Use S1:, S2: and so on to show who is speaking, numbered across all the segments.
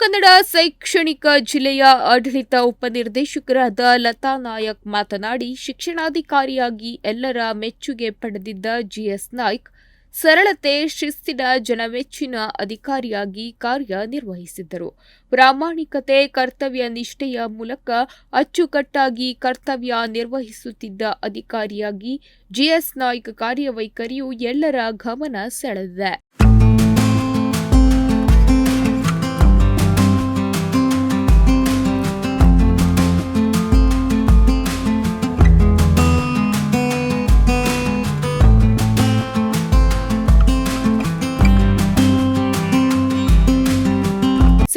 S1: ಕನ್ನಡ ಶೈಕ್ಷಣಿಕ ಜಿಲ್ಲೆಯ ಆಡಳಿತ ಉಪನಿರ್ದೇಶಕರಾದ ಲತಾ ನಾಯಕ್ ಮಾತನಾಡಿ, ಶಿಕ್ಷಣಾಧಿಕಾರಿಯಾಗಿ ಎಲ್ಲರ ಮೆಚ್ಚುಗೆ ಪಡೆದಿದ್ದ ಜಿಎಸ್ ನಾಯ್ಕ್ ಸರಳತೆ, ಶಿಸ್ತಿನ ಜನಮೆಚ್ಚಿನ ಅಧಿಕಾರಿಯಾಗಿ ಕಾರ್ಯನಿರ್ವಹಿಸಿದ್ದರು. ಪ್ರಾಮಾಣಿಕತೆ, ಕರ್ತವ್ಯ ನಿಷ್ಠೆಯ ಮೂಲಕ ಅಚ್ಚುಕಟ್ಟಾಗಿ ಕರ್ತವ್ಯ ನಿರ್ವಹಿಸುತ್ತಿದ್ದ ಅಧಿಕಾರಿಯಾಗಿ ಜಿಎಸ್ ನಾಯ್ಕ್ ಕಾರ್ಯವೈಖರಿಯು ಎಲ್ಲರ ಗಮನ ಸೆಳೆದಿದೆ.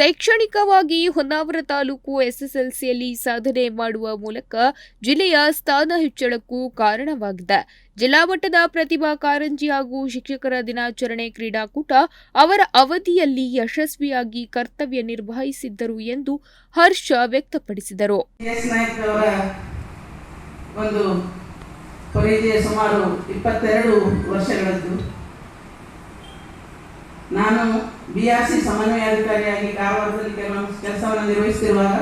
S1: ಶೈಕ್ಷಣಿಕವಾಗಿ ಹೊನ್ನಾವರ ತಾಲೂಕು ಎಸ್ಎಸ್ಎಲ್ಸಿಯಲ್ಲಿ ಸಾಧನೆ ಮಾಡುವ ಮೂಲಕ ಜಿಲ್ಲೆಯ ಸ್ಥಾನ ಹೆಚ್ಚಳಕ್ಕೂ ಕಾರಣವಾಗಿದೆ. ಜಿಲ್ಲಾ ಮಟ್ಟದ ಪ್ರತಿಭಾ ಕಾರಂಜಿ ಹಾಗೂ ಶಿಕ್ಷಕರ ದಿನಾಚರಣೆ ಕ್ರೀಡಾಕೂಟ ಅವರ ಅವಧಿಯಲ್ಲಿ ಯಶಸ್ವಿಯಾಗಿ ಕರ್ತವ್ಯ ನಿರ್ವಹಿಸಿದ್ದರು ಎಂದು ಹರ್ಷ ವ್ಯಕ್ತಪಡಿಸಿದರು.
S2: ಒಂದು ವರ್ಷಗಳದ್ದು. ನಾನು ಬಿ ಆರ್ ಸಿ ಸಮನ್ವಯಾಧಿಕಾರಿಯಾಗಿ ಕಾರವಾರದಲ್ಲಿ ಕೆಲವು ಕೆಲಸವನ್ನು ನಿರ್ವಹಿಸುತ್ತಿರುವಾಗ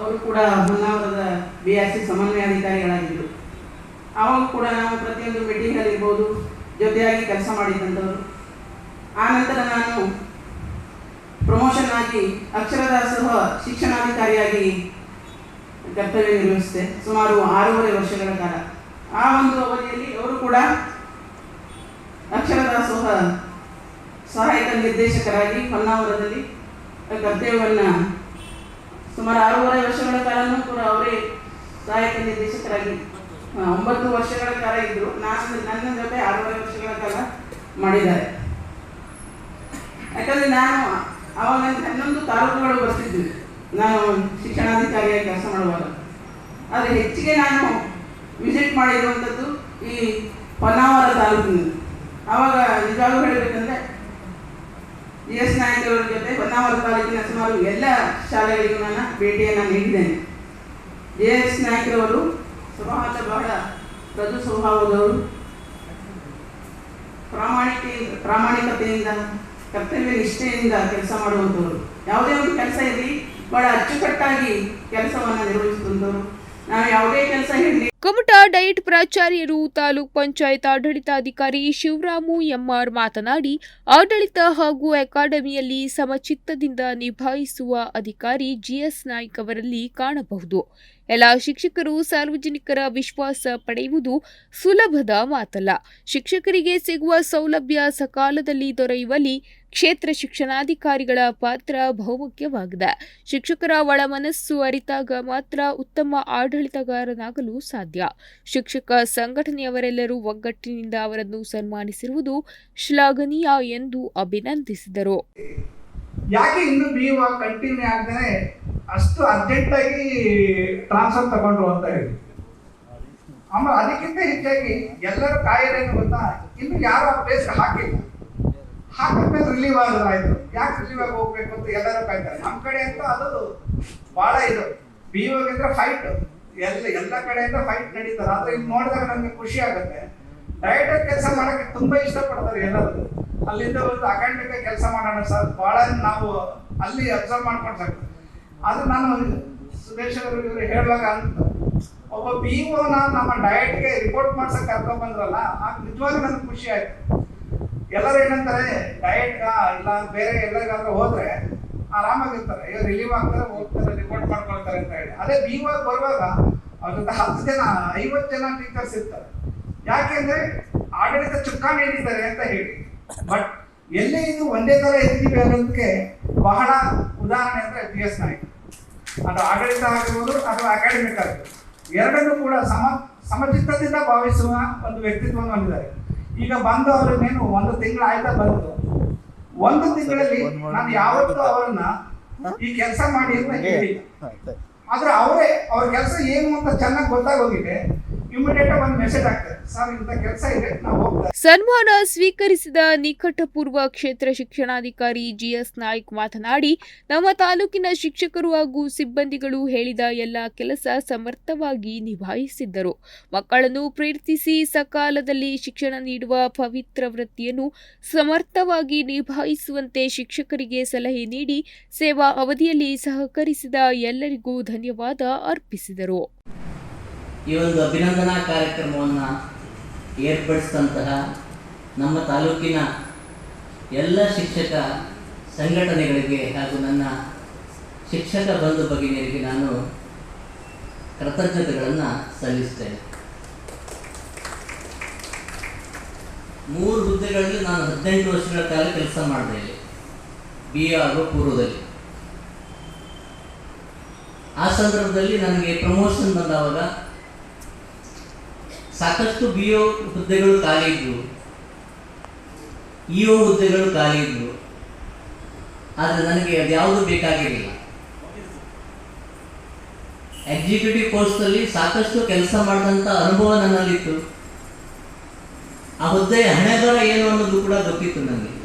S2: ಅವರು ಕೂಡ ಹೊನ್ನಾವರದ ಬಿ ಆರ್ ಸಿ ಸಮನ್ವಯಾಧಿಕಾರಿಗಳಾಗಿದ್ದರು ಅವಾಗ ಕೂಡ ನಾವು ಪ್ರತಿಯೊಂದು ಮೀಟಿಂಗಲ್ಲಿ ಜೊತೆಯಾಗಿ ಕೆಲಸ ಮಾಡಿದ್ದಂಥವ್ರು ನಂತರ ನಾನು ಪ್ರಮೋಷನ್ ಆಗಿ ಅಕ್ಷರದಾಸೋಹ ಶಿಕ್ಷಣಾಧಿಕಾರಿಯಾಗಿ ಕರ್ತವ್ಯ ನಿರ್ವಹಿಸಿದೆ. ಸುಮಾರು ಆರೂವರೆ ವರ್ಷಗಳ ಕಾಲ. ಆ ಒಂದು ಅವಧಿಯಲ್ಲಿ ಅವರು ಕೂಡ ಅಕ್ಷರ ದಾಸೋಹ ಸಹಾಯಕ ನಿರ್ದೇಶಕರಾಗಿ ಹೊನ್ನಾವರದಲ್ಲಿ ಕರ್ತವ್ಯವನ್ನು ಸುಮಾರು ಆರೂವರೆ ವರ್ಷಗಳ ಕಾಲನೂ ಕೂಡ ಅವರೇ ಸಹಾಯಕ ನಿರ್ದೇಶಕರಾಗಿ ಒಂಬತ್ತು ವರ್ಷಗಳ ಕಾಲ ಇದ್ದರು ನಾನು ನನ್ನ ಜೊತೆ ಆರೂವರೆ ವರ್ಷಗಳ ಕಾಲ ಮಾಡಿದ್ದಾರೆ. ಯಾಕಂದರೆ ನಾನು ಅವಾಗ ಹನ್ನೊಂದು ತಾಲೂಕುಗಳು ಬರ್ತಿದ್ವಿ. ನಾನು ಶಿಕ್ಷಣಾಧಿಕಾರಿಯಾಗಿ ಕೆಲಸ ಮಾಡುವಾಗ. ಆದರೆ ಹೆಚ್ಚಿಗೆ ನಾನು ವಿಸಿಟ್ ಮಾಡಿರುವಂಥದ್ದು ಈ ಹೊನ್ನಾವರ ತಾಲೂಕಿನಲ್ಲಿ. ಆವಾಗ ನಿಜವಾಗ್ಲೂ ಹೇಳಬೇಕಂದ್ರೆ ಎಸ್ ನಾಯಕ್ ಅವರ ಜೊತೆ ಹೊನ್ನಾವರ ತಾಲೂಕಿನ ಸುಮಾರು ಎಲ್ಲ ಶಾಲೆಗಳಿಗೂ ನಾನು ಭೇಟಿಯನ್ನು ನೀಡಿದ್ದೇನೆ. ಜೆ ಎಸ್ ನಾಯಕರವರು ಸ್ವಭಾವದ ಬಹಳ ಪ್ರಜು ಸ್ವಭಾವದವರು. ಪ್ರಾಮಾಣಿಕ, ಪ್ರಾಮಾಣಿಕತೆಯಿಂದ, ಕರ್ತವ್ಯ ನಿಷ್ಠೆಯಿಂದ ಕೆಲಸ ಮಾಡುವಂಥವ್ರು. ಯಾವುದೇ ಒಂದು ಕೆಲಸ ಇರಲಿ, ಬಹಳ ಅಚ್ಚುಕಟ್ಟಾಗಿ ಕೆಲಸವನ್ನು ನಿರ್ವಹಿಸುವಂಥವ್ರು.
S1: ಕಮಟ ಡಯಟ್ ಪ್ರಾಚಾರ್ಯರು, ತಾಲೂಕ್ ಪಂಚಾಯತ್ ಆಡಳಿತಾಧಿಕಾರಿ ಶಿವರಾಮು ಎಂಆರ್ ಮಾತನಾಡಿ, ಆಡಳಿತ ಹಾಗೂ ಅಕಾಡೆಮಿಯಲ್ಲಿ ಸಮಚಿತ್ತದಿಂದ ನಿಭಾಯಿಸುವ ಅಧಿಕಾರಿ ಜಿಎಸ್ ನಾಯ್ಕ್ ಅವರಲ್ಲಿ ಕಾಣಬಹುದು. ಎಲ್ಲ ಶಿಕ್ಷಕರು ಸಾರ್ವಜನಿಕರ ವಿಶ್ವಾಸ ಪಡೆಯುವುದು ಸುಲಭದ ಮಾತಲ್ಲ. ಶಿಕ್ಷಕರಿಗೆ ಸಿಗುವ ಸೌಲಭ್ಯ ಸಕಾಲದಲ್ಲಿ ದೊರೆಯುವಲ್ಲಿ ಕ್ಷೇತ್ರ ಶಿಕ್ಷಣಾಧಿಕಾರಿಗಳ ಪಾತ್ರ ಬಹುಮುಖ್ಯವಾಗಿದೆ. ಶಿಕ್ಷಕರ ಒಳ ಮನಸ್ಸು ಅರಿತಾಗ ಮಾತ್ರ ಉತ್ತಮ ಆಡಳಿತಗಾರನಾಗಲು ಸಾಧ್ಯ. ಶಿಕ್ಷಕ ಸಂಘಟನೆಯವರೆಲ್ಲರೂ ಒಗ್ಗಟ್ಟಿನಿಂದ ಅವರನ್ನು ಸನ್ಮಾನಿಸಿರುವುದು ಶ್ಲಾಘನೀಯ ಎಂದು ಅಭಿನಂದಿಸಿದರು.
S3: ಯಾಕೆ ಇನ್ನು ನೀವು ಕಂಟಿನ್ಯೂ ಆಗ್ತಾನೆ ಅಷ್ಟು ಅರ್ಜೆಂಟಾಗಿ ಟ್ರಾನ್ಸ್ಫರ್ ತಗೊಂಡ್ರು ಅಂತ ಹೇಳಿ? ಆಮೇಲೆ ಅದಕ್ಕಿಂತ ಹೆಚ್ಚಾಗಿ ಎಲ್ಲರೂ ಕಾಯಿಲೆ ಗೊತ್ತಾ ಇನ್ನು ಯಾರು ಆ ಪ್ಲೇಸ್ ಹಾಕಿಲ್ಲ. ಹಾಕಿದ್ಮೇಲೆ ರಿಲೀವ್ ಆಗೋದಾಯ್ತು ಆಯ್ತು ಯಾಕೆ ರಿಲೀವ್ ಆಗಿ ಹೋಗ್ಬೇಕು ಅಂತ ಎಲ್ಲರೂ ಕಾಯ್ತಾರೆ. ನಮ್ಮ ಕಡೆ ಅಂತ ಅದು ಬಹಳ ಇದು. ಬಿ ಅಂದ್ರೆ ಫೈಟ್ ಎಲ್ಲ ಎಲ್ಲ ಕಡೆಯಿಂದ ಫೈಟ್ ನಡೀತಾರೆ ಆದ್ರೆ ಇಲ್ಲಿ ನೋಡಿದಾಗ ನಮ್ಗೆ ಖುಷಿ ಆಗುತ್ತೆ. ಡೈರೆಕ್ಟ್ ಕೆಲಸ ಮಾಡಕ್ಕೆ ತುಂಬಾ ಇಷ್ಟಪಡ್ತಾರೆ ಎಲ್ಲರೂ. ಅಲ್ಲಿಂದ ಒಂದು ಅಕಾಡೆಮಿಕ್ ಕೆಲಸ ಮಾಡೋಣ ಸರ್. ಬಹಳ ನಾವು ಅಲ್ಲಿ ಅಬ್ಸರ್ವ್ ಮಾಡ್ಕೊಂಡು ಅದು ನಾನು ಸುರೇಶ್ ಅವರು ಇವರು ಹೇಳುವಾಗ ಅಂತ, ಒಬ್ಬ ಬಿ ನ ನಮ್ಮ ಡಯಟ್ಗೆ ರಿಪೋರ್ಟ್ ಮಾಡ್ಸಕ್ ಕರ್ಕೊಂಡ್ ಬಂದ್ರಲ್ಲ ಆಗ ನಿಜವಾಗ್ಲೂ ನನಗೆ ಖುಷಿ ಆಯ್ತು. ಎಲ್ಲರೂ ಏನಂತಾರೆ ಡಯಟ್ ಇಲ್ಲ, ಬೇರೆ ಎಲ್ಲರಿಗಾದ್ರೂ ಹೋದ್ರೆ ಆರಾಮಾಗಿರ್ತಾರೆ. ಇವ್ರು ರಿಲೀವ್ ಆಗ್ತಾರೆ, ಹೋಗ್ತಾರೆ ರಿಪೋರ್ಟ್ ಮಾಡ್ಕೊಳ್ತಾರೆ ಅಂತ ಹೇಳಿ. ಅದೇ ಬಿ ಬರುವಾಗ ಅವ್ರ ಹತ್ತು ಜನ, ಐವತ್ತು ಜನ ಟೀಚರ್ಸ್ ಇರ್ತಾರೆ. ಯಾಕೆಂದ್ರೆ ಆಡಳಿತ ಚುಕ್ಕಾಣಿ ಹಿಡಿತಾರೆ ಅಂತ ಹೇಳಿ. ಬಟ್ ಎಲ್ಲಿ ಇದು ಒಂದೇ ತರ ಇದ್ದೀವಿ ಅನ್ನೋದಕ್ಕೆ ಬಹಳ ಉದಾಹರಣೆ ಅಂದ್ರೆ ಬಿ ಎಸ್ ನಾಯ್ಕ. ಅದು ಆಡಳಿತ ಆಗಿರ್ಬೋದು ಅಥವಾ ಅಕಾಡೆಮಿಕ್ ಆಗಿರ್ಬೋದು. ಎರಡನ್ನೂ ಕೂಡ ಸಮ, ಸಮಚಿತ್ತದಿಂದ ಭಾವಿಸುವ ಒಂದು ವ್ಯಕ್ತಿತ್ವವನ್ನು ಹೊಂದಿದ್ದಾರೆ. ಈಗ ಬಂದು ಅವ್ರನ್ನೇನು ಒಂದು ತಿಂಗಳು ಆಯ್ತಾ ಬಂತು? ಒಂದು ತಿಂಗಳಲ್ಲಿ ನಾನು ಯಾವತ್ತೂ ಅವರನ್ನ ಈ ಕೆಲಸ ಮಾಡಿ ಅಂತ ಹೇಳಿಲ್ಲ. ಆದ್ರೆ ಅವರೇ ಅವ್ರ ಕೆಲಸ ಏನು ಅಂತ ಚೆನ್ನಾಗಿ ಗೊತ್ತಾಗೋಗಿದೆ.
S1: ಸನ್ಮಾನ ಸ್ವೀಕರಿಸಿದ ನಿಕಟಪೂರ್ವ ಕ್ಷೇತ್ರ ಶಿಕ್ಷಣಾಧಿಕಾರಿ ಜಿಎಸ್ ನಾಯ್ಕ್ ಮಾತನಾಡಿ, ನಮ್ಮ ತಾಲೂಕಿನ ಶಿಕ್ಷಕರು ಹಾಗೂ ಸಿಬ್ಬಂದಿಗಳು ಹೇಳಿದ ಎಲ್ಲ ಕೆಲಸ ಸಮರ್ಥವಾಗಿ ನಿಭಾಯಿಸಿದ್ದರು. ಮಕ್ಕಳನ್ನು ಪ್ರೇರೇಪಿಸಿ ಸಕಾಲದಲ್ಲಿ ಶಿಕ್ಷಣ ನೀಡುವ ಪವಿತ್ರ ವೃತ್ತಿಯನ್ನು ಸಮರ್ಥವಾಗಿ ನಿಭಾಯಿಸುವಂತೆ ಶಿಕ್ಷಕರಿಗೆ ಸಲಹೆ ನೀಡಿ, ಸೇವಾ ಅವಧಿಯಲ್ಲಿ ಸಹಕರಿಸಿದ ಎಲ್ಲರಿಗೂ ಧನ್ಯವಾದ ಅರ್ಪಿಸಿದರು.
S4: ಈ ಒಂದು ಅಭಿನಂದನಾ ಕಾರ್ಯಕ್ರಮವನ್ನು ಏರ್ಪಡಿಸಿದಂತಹ ನಮ್ಮ ತಾಲೂಕಿನ ಎಲ್ಲ ಶಿಕ್ಷಕ ಸಂಘಟನೆಗಳಿಗೆ ಹಾಗೂ ನನ್ನ ಶಿಕ್ಷಕ ಬಂಧು ಭಗಿನಿಯರಿಗೆ ನಾನು ಕೃತಜ್ಞತೆಗಳನ್ನು ಸಲ್ಲಿಸ್ತೇನೆ. ಮೂರು ಹುದ್ದೆಗಳಲ್ಲಿ ನಾನು ಹದಿನೆಂಟು ವರ್ಷಗಳ ಕಾಲ ಕೆಲಸ ಮಾಡಿದೆ ಇಲ್ಲಿ ಬಿ ಎ ಹಾಗೂ ಪೂರ್ವದಲ್ಲಿ. ಆ ಸಂದರ್ಭದಲ್ಲಿ ನನಗೆ ಪ್ರಮೋಷನ್ ಬಂದವಾಗ ಸಾಕಷ್ಟು ಬಿ ಒ ಹುದ್ದೆಗಳು ಖಾಲಿ ಇದ್ವು. ಇ ಒ ಹುದ್ದೆಗಳು ಖಾಲಿ ಇದ್ವು. ಆದರೆ ನನಗೆ ಅದ್ಯಾವುದು ಬೇಕಾಗಿರಲಿಲ್ಲ. ಎಕ್ಸಿಕ್ಯೂಟಿವ್ ಕೋರ್ಸ್ನಲ್ಲಿ ಸಾಕಷ್ಟು ಕೆಲಸ ಮಾಡಿದಂಥ ಅನುಭವ ನನ್ನಲ್ಲಿತ್ತು. ಆ ಹುದ್ದೆ ಹಣೆ ದರ ಏನು ಅನ್ನೋದು ಕೂಡ ಗೊತ್ತಿತ್ತು ನನಗೆ.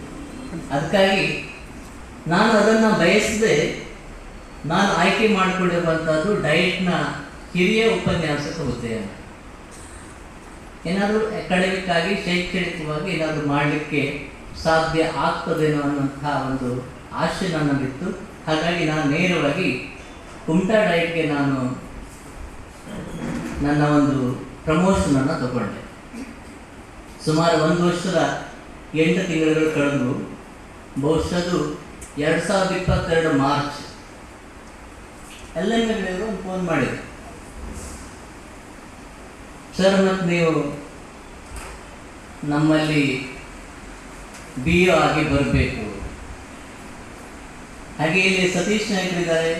S4: ಅದಕ್ಕಾಗಿ ನಾನು ಅದನ್ನು ಬಯಸದೆ ನಾನು ಆಯ್ಕೆ ಮಾಡಿಕೊಂಡಿರುವಂಥದ್ದು ಡಯಟ್ನ ಹಿರಿಯ ಉಪನ್ಯಾಸಕ ಹುದ್ದೆಯನ್ನು ಏನಾದರೂ ಅಕಾಡೆಮಿಕ್ ಆಗಿ ಶೈಕ್ಷಣಿಕವಾಗಿ ಏನಾದರೂ ಮಾಡಲಿಕ್ಕೆ ಸಾಧ್ಯ ಆಗ್ತದೇನೋ ಅನ್ನುವಂಥ ಒಂದು ಆಶೆ ನನ್ನಲ್ಲಿತ್ತು. ಹಾಗಾಗಿ ನಾನು ನೇರವಾಗಿ ಕುಮಟಾ ಡಯಟ್ಗೆ ನಾನು ನನ್ನ ಒಂದು ಪ್ರಮೋಷನನ್ನು ತಗೊಂಡೆ. ಸುಮಾರು ಒಂದು ವರ್ಷದ ಎಂಟು ತಿಂಗಳುಗಳು ಕಳೆದು ಬಹುಶಃ ಅದು ಎರಡು ಸಾವಿರದ ಇಪ್ಪತ್ತೆರಡು ಮಾರ್ಚ್. ಎಲ್ಲ ಫೋನ್ ಮಾಡಿದ್ರು ಸರ್ ಮತ್ತು ನೀವು ನಮ್ಮಲ್ಲಿ ಬಿ ಒ ಆಗಿ ಬರಬೇಕು. ಹಾಗೆ ಇಲ್ಲಿ ಸತೀಶ್ ನಾಯಕರಿದ್ದಾರೆ,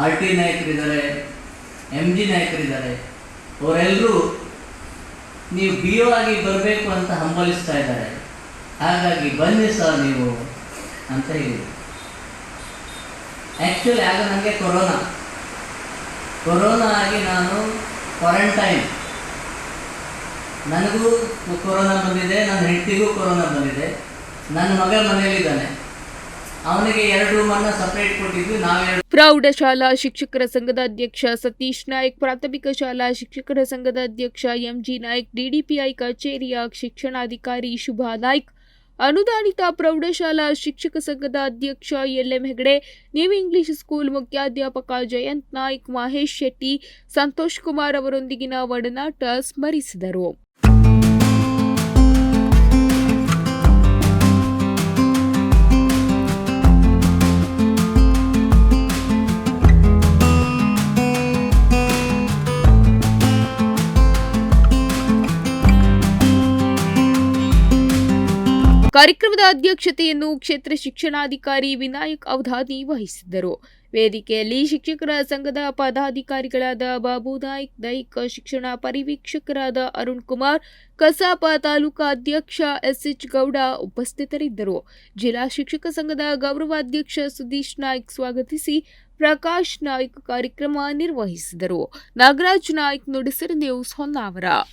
S4: ಆರ್ ಟಿ ನಾಯಕರಿದ್ದಾರೆ ಎಂ ಜಿ ನಾಯಕರಿದ್ದಾರೆ. ಅವರೆಲ್ಲರೂ ನೀವು ಬಿ ಒ ಆಗಿ ಬರಬೇಕು ಅಂತ ಹಂಬಲಿಸ್ತಾ ಇದ್ದಾರೆ. ಹಾಗಾಗಿ ಬನ್ನಿ ಸರ್ ನೀವು ಅಂತ ಹೇಳಿ. ಆ್ಯಕ್ಚುಲಿ ಆಗ ನನಗೆ ಕೊರೋನಾ. ಕೊರೋನಾ ಆಗಿ ನಾನು ಕ್ವಾರಂಟೈನ್ ನನಗೂ ಕೊರೋನಾ ಬಂದಿದೆ, ನನ್ನ ಹೆಂಡತಿಗೂ ಕೊರೋನಾ ಬಂದಿದೆ. ನನ್ನ ಮಗ ಮನೆಯಲ್ಲಿದ್ದಾನೆ. ಅವನಿಗೆ ಎರಡು ಮನ್ನ ಸಪರೇಟ್ ಕೊಟ್ಟಿದ್ವಿ ನಾವೆರಡು
S1: ಪ್ರೌಢಶಾಲಾ ಶಿಕ್ಷಕರ ಸಂಘದ ಅಧ್ಯಕ್ಷ ಸತೀಶ್ ನಾಯ್ಕ್, ಪ್ರಾಥಮಿಕ ಶಾಲಾ ಶಿಕ್ಷಕರ ಸಂಘದ ಅಧ್ಯಕ್ಷ ಎಂಜಿ ನಾಯ್ಕ್, ಡಿಡಿಪಿಐ ಕಚೇರಿಯ ಶಿಕ್ಷಣಾಧಿಕಾರಿ ಶುಭಾ ನಾಯ್ಕ್, ಅನುದಾನಿತ ಪ್ರೌಢಶಾಲಾ ಶಿಕ್ಷಕ ಸಂಘದ ಅಧ್ಯಕ್ಷ L M Hegde, new English school ಮುಖ್ಯಾಧ್ಯಾಪಕ Jayant Naik, Mahesh Shetty, Santosh Kumar ಅವರೊಂದಿಗಿನ ಒಡನಾಟ ಸ್ಮರಿಸಿದರು. ಕಾರ್ಯಕ್ರಮದ ಅಧ್ಯಕ್ಷತೆಯನ್ನು ಕ್ಷೇತ್ರ ಶಿಕ್ಷಣಾಧಿಕಾರಿ ವಿನಾಯಕ್ ಅವಧಾನಿ ವಹಿಸಿದ್ದರು. ವೇದಿಕೆಯಲ್ಲಿ ಶಿಕ್ಷಕರ ಸಂಘದ ಪದಾಧಿಕಾರಿಗಳಾದ ಬಾಬು ನಾಯ್ಕ್, ದೈಹಿಕ ಶಿಕ್ಷಣ ಪರಿವೀಕ್ಷಕರಾದ ಅರುಣ್ ಕುಮಾರ್, ಕಸಾಪ ತಾಲೂಕಾ ಅಧ್ಯಕ್ಷ ಎಸ್ಎಚ್ ಗೌಡ ಉಪಸ್ಥಿತರಿದ್ದರು. ಜಿಲ್ಲಾ ಶಿಕ್ಷಕ ಸಂಘದ ಗೌರವಾಧ್ಯಕ್ಷ ಸುದೀಶ್ ನಾಯ್ಕ್ ಸ್ವಾಗತಿಸಿ ಪ್ರಕಾಶ್ ನಾಯ್ಕ್ ಕಾರ್ಯಕ್ರಮ ನಿರ್ವಹಿಸಿದರು. ನಾಗರಾಜ್ ನಾಯ್ಕ್ ನುಡಿಸಿರ್ ನ್ಯೂಸ್ ಹೊನ್ನಾವರ.